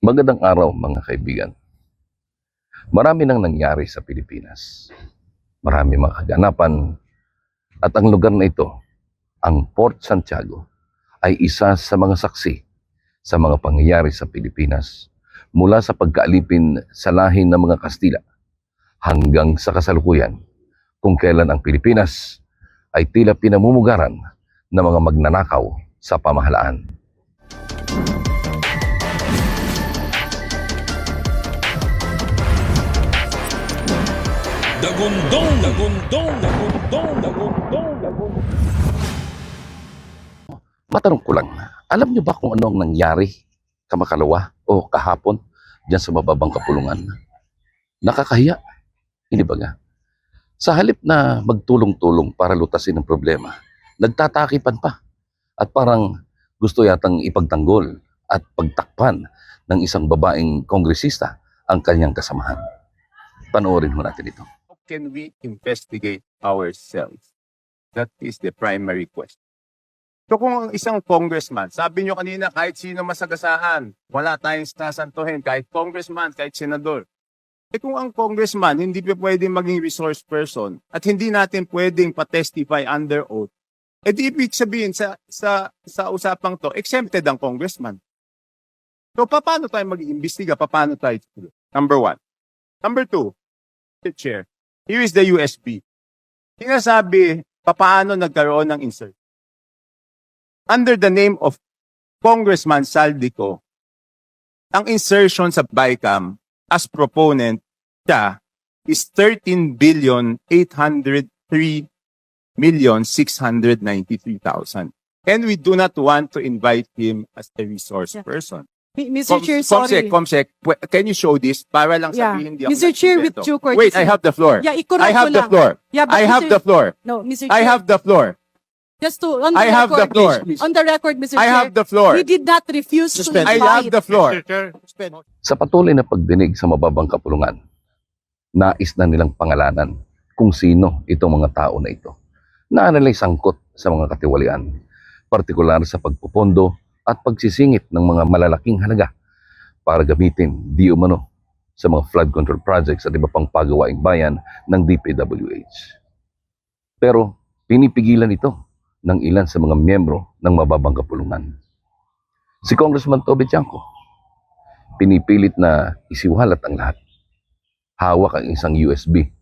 Magandang araw mga kaibigan. Marami nang nangyari sa Pilipinas. Marami mga kaganapan at ang lugar na ito, ang Port Santiago, ay isa sa mga saksi sa mga pangyayari sa Pilipinas mula sa pagkaalipin sa lahi ng mga Kastila hanggang sa kasalukuyan kung kailan ang Pilipinas ay tila pinamumugaran ng mga magnanakaw sa pamahalaan. Dagundong, dagundong, dagundong, dagundong, dagundong. Matanong ko lang, alam niyo ba kung ano ang nangyari kamakalawa o kahapon diyan sa mababang kapulungan? Nakakahiya, hindi ba nga? Sa halip na magtulong-tulong para lutasin ang problema, nagtatakipan pa at parang gusto yatang ipagtanggol at pagtakpan ng isang babaeng kongresista ang kanyang kasamahan. Panoorin mo natin ito. Can we investigate ourselves? That is the primary question. So kung ang isang congressman, sabi nyo kanina kahit sino masagasaan, wala tayong sasantuhin, kahit congressman, kahit senador. Eh kung ang congressman hindi pa pwedeng maging resource person at hindi natin pwedeng pa-testify under oath, eh di ibig sabihin sa, sa, sa usapang to, exempted ang congressman. So paano tayo mag-iimbestiga? Paano tayo? Number one. Number two, Mr. Chair, here is the USB. Sinasabi, paano nagkaroon ng insert? Under the name of Congressman Saldico, ang insertion sa BICAM as proponent siya is 13 billion 803 million 693,000. And we do not want to invite him as a resource Yeah. person. Mr. Com- Chair, Comsec, sorry. Comsec, pwe- can you show this para lang Yeah. sabihin hindi ako Mr. Chair, with nagsikwento? due courtesy. Wait, I have the floor. Yeah, i-correct I have ko the lang. floor. Yeah, but I have Mr. the floor. No, Mr. I Chair, have the floor. just to, on the I have the record, floor. on the record, Mr. I Chair, have the floor. we did not refuse to I invite. have the floor. Sa patuloy na pagdinig sa mababang kapulungan, nais na nilang pangalanan kung sino itong mga tao na ito na nila'y sangkot sa mga katiwalian, partikular sa pagpupondo at pagsisingit ng mga malalaking halaga para gamitin di umano sa mga flood control projects at iba pang pagawaing bayan ng DPWH. Pero pinipigilan ito ng ilan sa mga miyembro ng mababang kapulungan. Si Congressman Toby Tiangco, pinipilit na isiwalat ang lahat. Hawak ang isang USB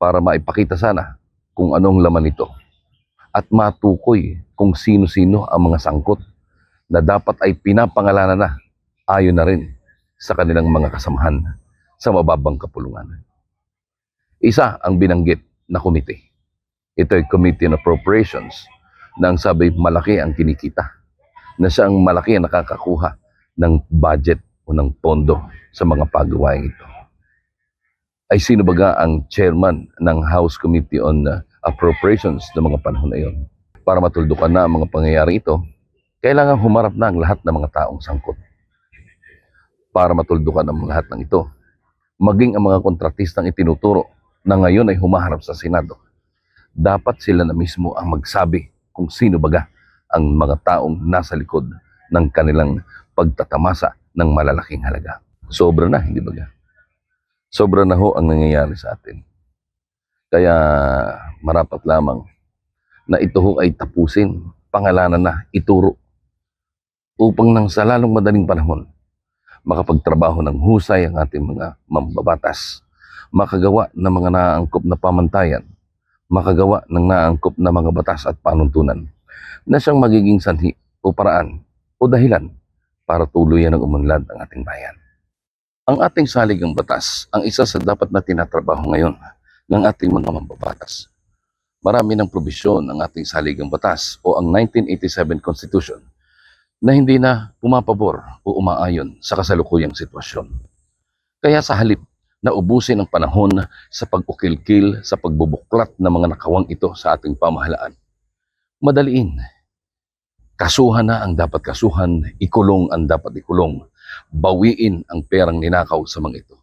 para maipakita sana kung anong laman nito at matukoy kung sino-sino ang mga sangkot na dapat ay pinapangalanan na ayon na rin sa kanilang mga kasamahan sa mababang kapulungan. Isa ang binanggit na komite. Ito ay Committee on Appropriations na ang sabi malaki ang kinikita na siya ang malaki ang nakakakuha ng budget o ng pondo sa mga pagawain ito. Ay sino ba nga ang chairman ng House Committee on Appropriations ng mga panahon na iyon? Para matuldukan na ang mga pangyayari ito, kailangan humarap na ang lahat ng mga taong sangkot. Para matuldukan ang lahat ng ito, maging ang mga kontratistang itinuturo na ngayon ay humaharap sa Senado, dapat sila na mismo ang magsabi kung sino baga ang mga taong nasa likod ng kanilang pagtatamasa ng malalaking halaga. Sobra na, hindi ba? ga? Sobra na ho ang nangyayari sa atin. Kaya marapat lamang na ito ho ay tapusin, pangalanan na, ituro, upang nang sa lalong madaling panahon, makapagtrabaho ng husay ang ating mga mambabatas, makagawa ng mga naaangkop na pamantayan, makagawa ng naaangkop na mga batas at panuntunan na siyang magiging sanhi o paraan o dahilan para tuluyan ng umunlad ang ating bayan. Ang ating saligang batas ang isa sa dapat na tinatrabaho ngayon ng ating mga mambabatas. Marami ng probisyon ang ating saligang batas o ang 1987 Constitution na hindi na pumapabor o umaayon sa kasalukuyang sitwasyon. Kaya sa halip na ubusin ang panahon sa pag-ukil-kil sa pagbubuklat ng mga nakawang ito sa ating pamahalaan, madaliin Kasuhan na ang dapat kasuhan, ikulong ang dapat ikulong, bawiin ang perang ninakaw sa mga ito,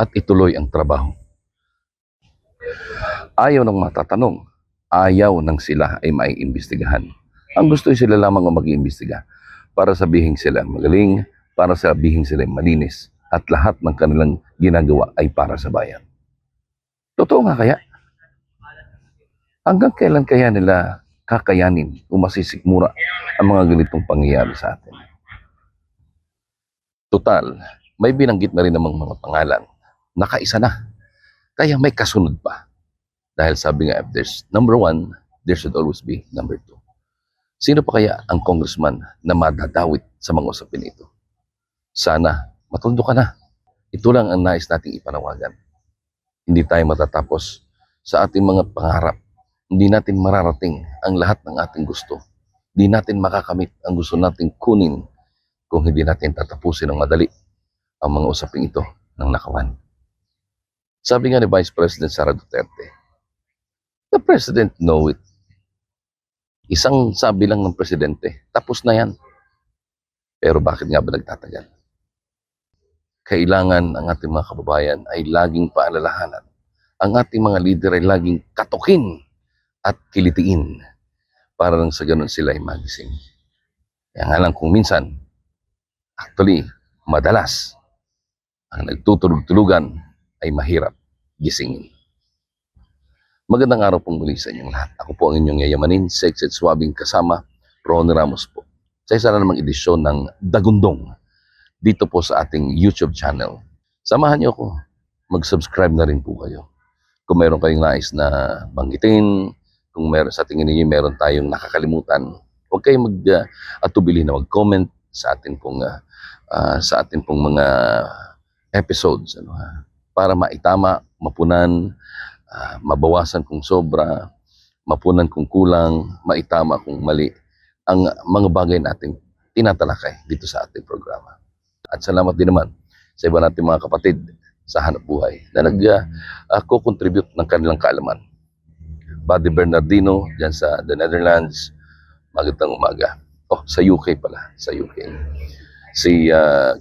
at ituloy ang trabaho. Ayaw ng matatanong, ayaw ng sila ay maiimbestigahan. Ang gusto ay sila lamang ang mag-iimbestiga para sabihin sila magaling, para sabihin sila malinis at lahat ng kanilang ginagawa ay para sa bayan. Totoo nga kaya? Hanggang kailan kaya nila kakayanin o masisikmura ang mga ganitong pangyayari sa atin? Total, may binanggit na rin namang mga pangalan. Nakaisa na. Kaya may kasunod pa. Dahil sabi nga, if there's number one, there should always be number two. Sino pa kaya ang congressman na madadawit sa mga usapin ito? Sana, matundo ka na. Ito lang ang nais nating ipanawagan. Hindi tayo matatapos sa ating mga pangarap. Hindi natin mararating ang lahat ng ating gusto. Hindi natin makakamit ang gusto nating kunin kung hindi natin tatapusin ng madali ang mga usaping ito ng nakawan. Sabi nga ni Vice President Sara Duterte, the President know it. Isang sabi lang ng Presidente, tapos na yan. Pero bakit nga ba nagtatagal? Kailangan ang ating mga kababayan ay laging paalalahanan. Ang ating mga leader ay laging katukin at kilitiin para lang sa ganun sila ay magising. Kaya nga lang kung minsan, actually, madalas, ang nagtutulog-tulugan ay mahirap gisingin. Magandang araw pong muli sa inyong lahat. Ako po ang inyong yayamanin, sex at swabing kasama, Ronnie Ramos po. Sa isa na namang edisyon ng Dagundong dito po sa ating YouTube channel. Samahan niyo ako. Mag-subscribe na rin po kayo. Kung meron kayong nais na banggitin, kung meron sa tingin niyo meron tayong nakakalimutan, huwag kayong mag-atubili na mag-comment sa atin pong ah, ah, sa atin pong mga episodes ano ha para maitama, mapunan, ah, mabawasan kung sobra, mapunan kung kulang, maitama kung mali ang mga bagay nating tinatalakay dito sa ating programa. At salamat din naman sa iba nating mga kapatid sa hanap buhay na nag-co-contribute ng kanilang kaalaman. Buddy Bernardino dyan sa the Netherlands, magandang umaga. Oh, sa UK pala, sa UK. Si ah,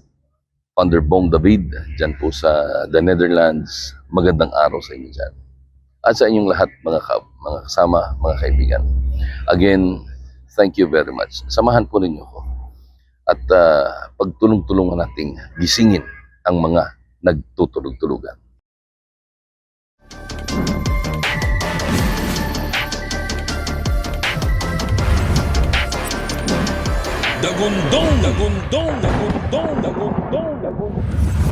Founder Bong David, dyan po sa the Netherlands. Magandang araw sa inyo dyan. At sa inyong lahat, mga, ka, mga kasama, mga kaibigan. Again, thank you very much. Samahan po ninyo ko. At ah, pagtulong-tulungan nating gisingin ang mga nagtutulog-tulugan. Dagundong, dagundong, dagundong, dagundong, dagundong.